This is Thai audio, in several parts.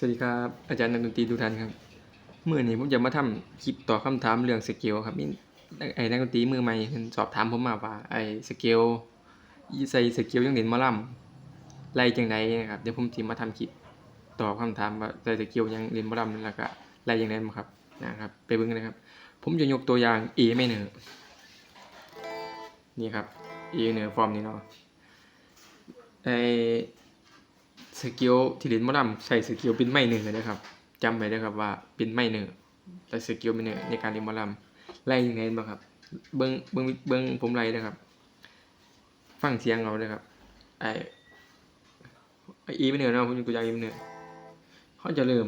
สวัสดีครับ อาจารย์นักดนตรีทุกท่านครับเมื่อนี้ผมจะมาทำคลิปตอบคำถามเรื่องสเกลครับมีไอ้นักดนตรีมือใหม่สอบถามผมมาว่าไอ้สเกลใส่สเกลยังเล่นมอลำไล่จังไดนะครับเดี๋ยวผมสิมาทำคลิปตอบคำถามว่าใส่สเกลยังเล่นมอลำแล้วก็ไล่จังไดบ่ครับนะครับไปเบิ่งนะครับ ผมจะยกตัวอย่าง A minor นี่ครับ A minor ฟอร์มนี้เนาะไอ สกิลที่เล่นมอลำใส่สกิลเป็นไม้หนึ่งนะครับจำไว้นะครับว่าเป็นไม้หนึ่งแต่สกิลเป็นหนึ่งในการเล่นมอลำไล่ยังไงบ้างครับ เบิ้งเบิ้งเบิ้งผมไล่นะครับ ฟังเสียงเราเลยครับไอไออีไม่เหนือเนะผมยกตัวอย่างอีไม่เหนือเขาจะเริ่ม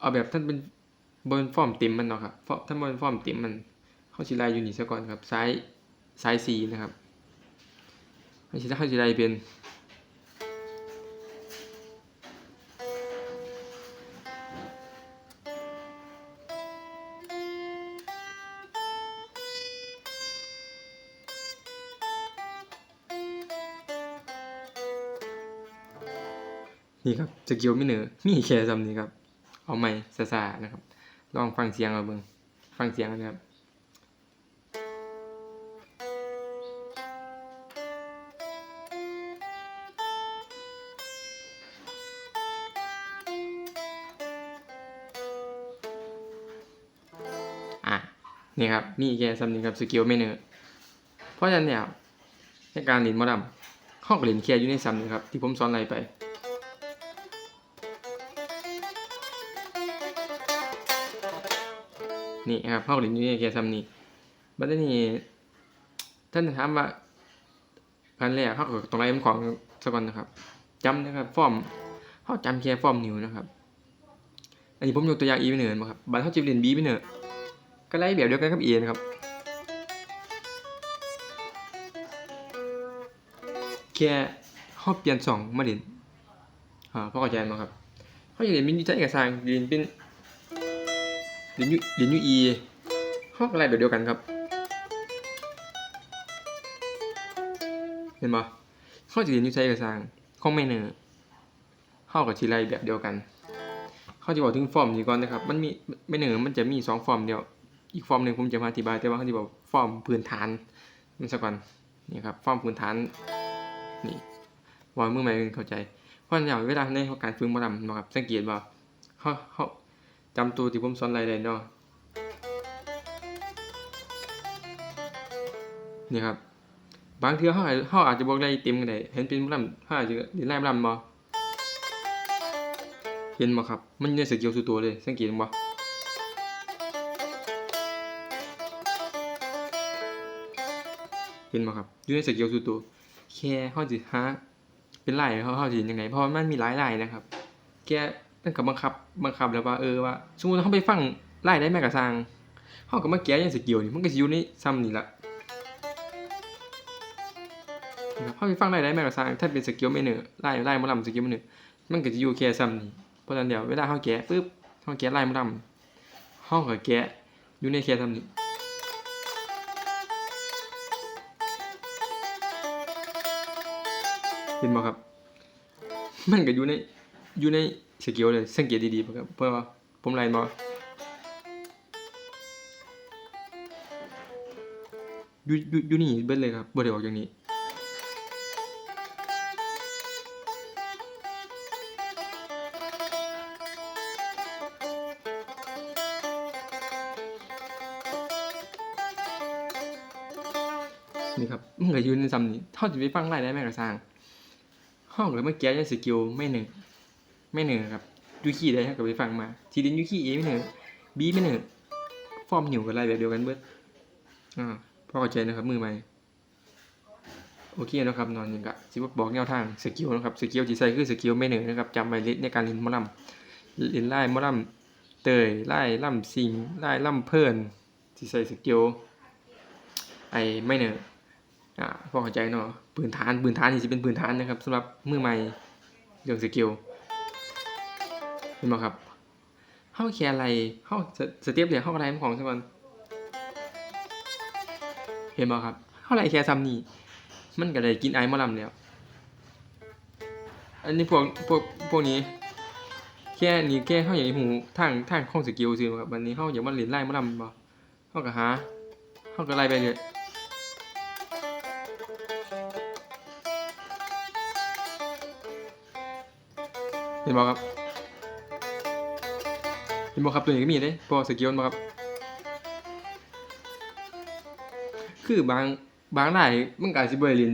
เอาแบบท่านเป็นบนฟอร์มต็มมันเนาะครับเพราะท่านบนฟอร์มต็มมันเขาสิไลอยู่นี่ซะก่อนครับซ้ายซ้ายสีนะครับเขาสิเขาสิไลเป็น นี่ครับสกิลไม่เหนือมีแค่ซ้ำนี้ครับ เอาใหม่ซาซานะครับ ลองฟังเสียงเอาเบิ่งฟังเสียงกันนะครับอะนี่ครับมีแค่ซ้ำนี้ครับสกิลไม่เหนือเพราะฉะนั้นเนี่ยในการเรียนมอดำห้องเรียนแค่อยู่ในซ้ำนี้ครับที่ผมสอนอะไรไป นี่ครับห้องเรียนอยู่ในแค่ซ้ำนี้บัดนี้ท่านถามว่าพันแรกเขาก็ตรงไรมันของสักก่อนนะครับจำนะครับฟอร์มเขาจำแค่ฟอร์มนิวนะครับ อันนี้ผมยกตัวอย่าง E ไปเหนือมาครับบัดเขาจะเรียน B ไปเหนือก็ไล่แบบเดียวกันกับ A นะครับแค่เขาเปลี่ยนสองมาเรียนอ่าพ่อเข้าใจไหมครับเขาจะเรียนเป็นยุทธเอกสารเรียนเป็น เรียนยูเรียนยูอีเขาก็ไล่แบบเดียวกันครับ เห็นปะเขาจะเรียนอยุทธเอกสารของไม่เนอเขากับทีไล่แบบเดียวกัน เขาจะบอกถึงฟอร์มนี้ก่อนนะครับ มันมีไม่เหนือมันจะมีสองฟอร์มเดียว อีกฟอร์มหนึ่งผมจะมาอธิบายแต่ว่าเขาจะบอกฟอร์มพื้นฐานมันสักก่อนนี่ครับฟอร์มพื้นฐานนี่วางมือใหม่เข้าใจเพราะอย่างเวลาในการฝึกหมอลำนะครับสังเกตว่าเขาเขา จำตัวที่ผมสอนอะไรได้เนาะนี่ครับ บางเทื่อเขาอาจเขาอาจจะบอกได้เต็มก็ได้เห็นเป็นลำเขาอาจจะเรียนไล่ลำบ่เห็นบ่ครับ มันในสกิลสุดตัวเลย สังเกตบ่เห็นบ่ครับอยู่ในสกิลสุดตัวแค่เขาสิหาเป็นไล่เขาเขาสิยังไงเพราะมันมีหลายไล่นะครับแก มันก็บังคับบังคับแล้วว่าเออว่าสมมติเขาไปฟังไล่ได้แม่กระซังเขาก็มาแก้ในสกิลนี่มันก็อยู่ในซ้ำนี่ละเขาไปฟังไล่ได้แม่กระซังถ้าเป็นสกิลไม่เหนือไล่ไล่มอลำสกิลไม่เหนือมันก็จะอยู่แค่ซ้ำนี่เพราะฉะนั้นเดี๋ยวเวลาเขาแก้ปุ๊บเขาแก้ไล่มอลำเขาก็แก้อยู่ในแค่ซ้ำนี่เห็นบ่ครับ มันก็อยู่ในอยู่ใน สกิลเลยสังเกตดีๆครับเพื่อว่าผมไล่บ่อยู่อยู่อยู่นี่เบิดเลยครับบ่ได้ออกอย่างนี้นี่ครับมันก็อยู่ในซ้ำนี้เท่าจะไปฟังไล่ได้แม่กระสร้างห้องเลยเมื่อกี้ยังสกิลไม่หนึ่ง ไม่เหนึ่งครับยูคีได้ครับไปฟังมา ทีดินยูคีเอไม่เหนึ่งบีไม่เหนึ่งฟอร์มหิวกับไล่แบบเดียวกันเบิดอ่าพอเข้าใจนะครับมือใหม่โอเคนะครับนอนยังกะสิว่าบอกแนวทางสกิลนะครับสกิลที่ใส่คือสกิลไม่เหนึ่งนะครับจำไว้เลยในการเล่นมอลำเล่นไล่มอลำเตยไล่ล่ำสิงไล่ล่ำเพิ่นที่ใส่สกิลไอ้ไม่เหนึ่งอ่าพอเข้าใจเนาะปืนฐานปืนฐานนี่จะเป็นปืนฐานนะครับสำหรับมือใหม่เรื่องสกิล เห็นไหมครับเข้าแคร์อะไรเข้าสเต็ปเหลี่ยเข้าอะไรของสักก่อนเห็นไหมครับเข้าอะไรแคร์ซัมนี่มันก็ได้กินไอหมอลำแล้วอันนี้พวกพวกพวกนี้ แค่นี้แค่เข้าอย่ากให้หูทางทางข้องสกิลซื่อครับวันนี้เข้าอย่ากมาเหรียนไล่มาลำบ่เข้าก็หาเข้าก็ไล่ไปเลยเห็นบ่ครับ นบ่ครับตัวนี้ก็มีเด้พอสกิลบ่ครับ คือบางบางรายมันก็อาจสิบ่ได้เรียน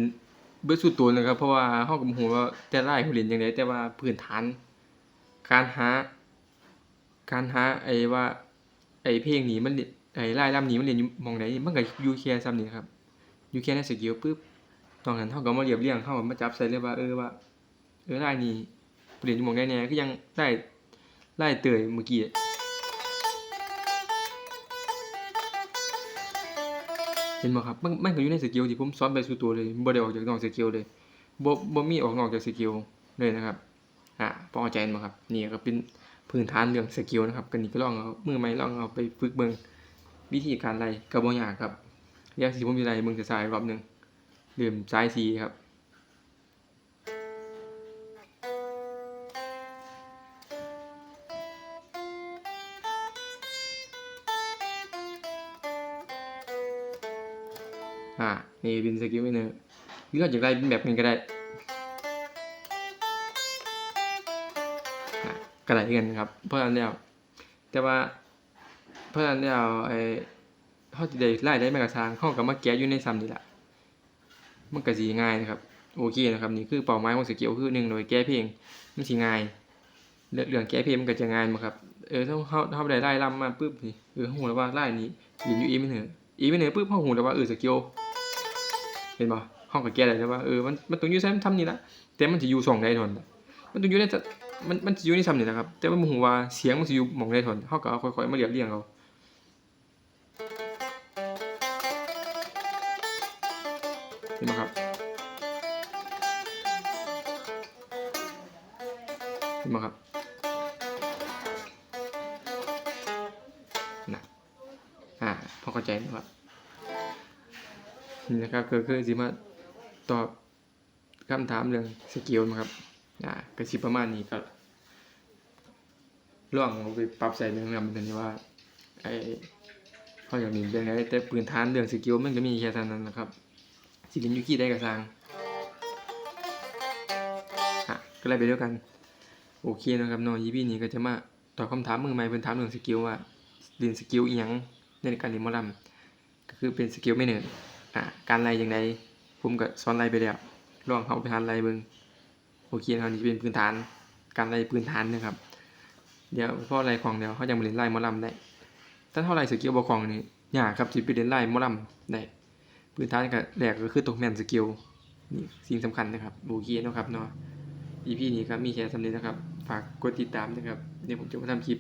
เบิดสุดตัวนะครับ เพราะว่าเฮาก็บ่ฮู้ว่าแต่ละรายเขาเรียนจังไดแต่ว่าพื้นฐาน การหา การหาไอ้ว่า ไอ้เพลงนี้มันไอ้รายลำนี้มันเรียนอยู่หม้องใดมันก็อยู่แค่ส่ำนี้ครับ อยู่แค่ในสกิลปึ๊บตอนนั้นเฮาก็มาเรียบเรียงเฮาก็มาจับใส่เลยว่าเออว่าเออรายนี้เรียนอยู่หม้องใดแน่คือยังได้รายเตยเมื่อกี้ ห็นบ่ครับมันมันก็อยู่ในสกิลที่ผมสอนไปสู่ตัวเลยบ่ได้ออกจากนอกสกิลเลยบ่บ่มีออกนอกจากสกิลเลยนะครับอ่าพอเข้าใจบ่ครับนี่ก็เป็นพื้นฐานเรื่องสกิลนะครับก็นี่ก็ลองเอามือใหม่ลองเอาไปฝึกเบิ่งวิธีการไล่ก็บ่ยากครับเดี๋ยวสิผมสิไล่เบิ่งสายรอบหนึงเริ่มสายสีครับ อ่า นี่เป็นสกิลไว้เนอหรือเราจะไล่เป็นแบบนี้ก็ได้อะก็ได้กันครับ เพราะฉะนั้นแล้วแต่ว่า เพราะฉะนั้นแล้วไอ้เขาจะได้ไล่ได้แม้กระทั่งเขาก็มาแก้อยู่ในซ้ำนี่แหละมันก็สีง่ายนะครับ โอเคนะครับ นี่คือเป้าหมายของสกิลคือหนึ่งโดยแก้เพลงมันสีง่ายเรื่องเรื่องแก้เพลงมันก็จะง่ายมั้งครับเออถ้าเขาเขาได้ไล่ลำมาปุ๊บนี่เออหูแล้วว่าไล่นี้ยืนอยู่อีไม่เหนืออีไม่เหนือปุ๊บเขาหูแล้วว่าเออสกิล เห็นบ่ห้องก็แก้ได้แล้วว่าเออมันมันต้องอยู่ซ้ำทำนี่ละแต่มันสิอยู่สองได้ทนมันต้องอยู่ในจะมันมันสิอยู่ในซ้ำนี่นะครับแต่ว่าบ่ฮู้ว่าเสียงมันสิอยู่หม่องใดทนเฮาก็เอาค่อยๆมาเรียบเรียงเอาเห็นบ่ครับเห็นบ่ครับนะอ่าพอเข้าใจนะครับ นะครับก็คือสิมาตอบคำถามเรื่องสกิลนะครับอ่าก็สิประมาณนี้ก็ล่องเอาไปปรับใส่เรื่องนำเป็นนี้ว่าไอ้เขาอยากมีเป็นไงแต่พื้นฐานเรื่องสกิลมันก็มีแค่เท่านั้นนะครับสิเล่นยูกี้ได้ก็สร้างอะก็เลยไปด้วยกันโอเคนะครับน้องยีพีนี้ก็จะมาตอบคำถามมือใหม่เพิ่นถามเรื่องสกิลว่าเรียนสกิลอียังในการเรียนมอลำก็คือเป็นสกิลไม่เหนื่อย อ่าการไล่ยังไงผมก็สอนไล่ไปแล้วลองเขาไปหาไล่เบิ่งโอเคนะครับนี่เป็นพื้นฐาน การไล่พื้นฐานนะครับ เดี๋ยวพอไล่ของเดี๋ยวเขาจะมาเรียนไล่มอลำได้ถ้าเท่าไล่สกิลบอของนี่ยากครับที่ไปเรียนไล่มอลำได้พื้นฐานก็แรกก็คือตกแม่นสกิลนี่สิ่งสำคัญนะครับโอเคนะครับเนาะ EP นี้ครับมีแค่สำนี้นะครับ ฝากกดติดตามนะครับ เดี๋ยวผมจะมาทำคลิป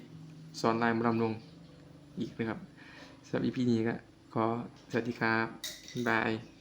สอนไล่มอลำลงอีกนะครับสำหรับ EP นี้ก็ ขอสวัสดีครับ บ๊ายบาย